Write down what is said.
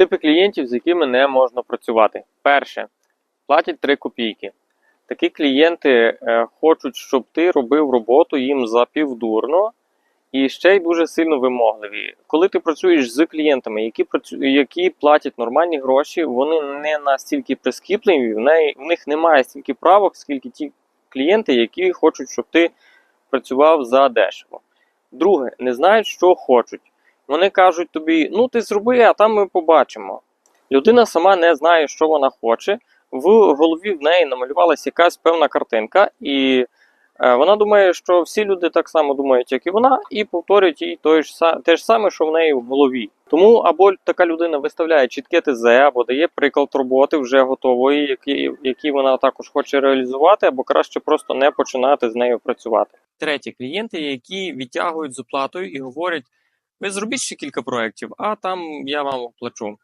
Типи клієнтів, з якими не можна працювати. Перше, платять 3 копійки. Такі клієнти е, хочуть, щоб ти робив роботу їм за півдурно і ще й дуже сильно вимогливі. Коли ти працюєш з клієнтами, які працю... які платять нормальні гроші, вони не настільки прискіпливі, в, неї... в них немає стільки правок, скільки ті клієнти, які хочуть, щоб ти працював за дешево. Друге, не знають, що хочуть. Вони кажуть тобі: ну ти зроби, а там ми побачимо. Людина сама не знає, що вона хоче. В голові в неї намалювалася якась певна картинка, і е, вона думає, що всі люди так само думають, як і вона, і повторюють їй той ж, те ж саме, що в неї в голові. Тому або така людина виставляє чітке ТЗ, або дає приклад роботи вже готової, який, який вона також хоче реалізувати, або краще просто не починати з нею працювати. Треті клієнти, які відтягують з оплатою і говорять: ви зробіть ще кілька проєктів, а там я вам оплачу.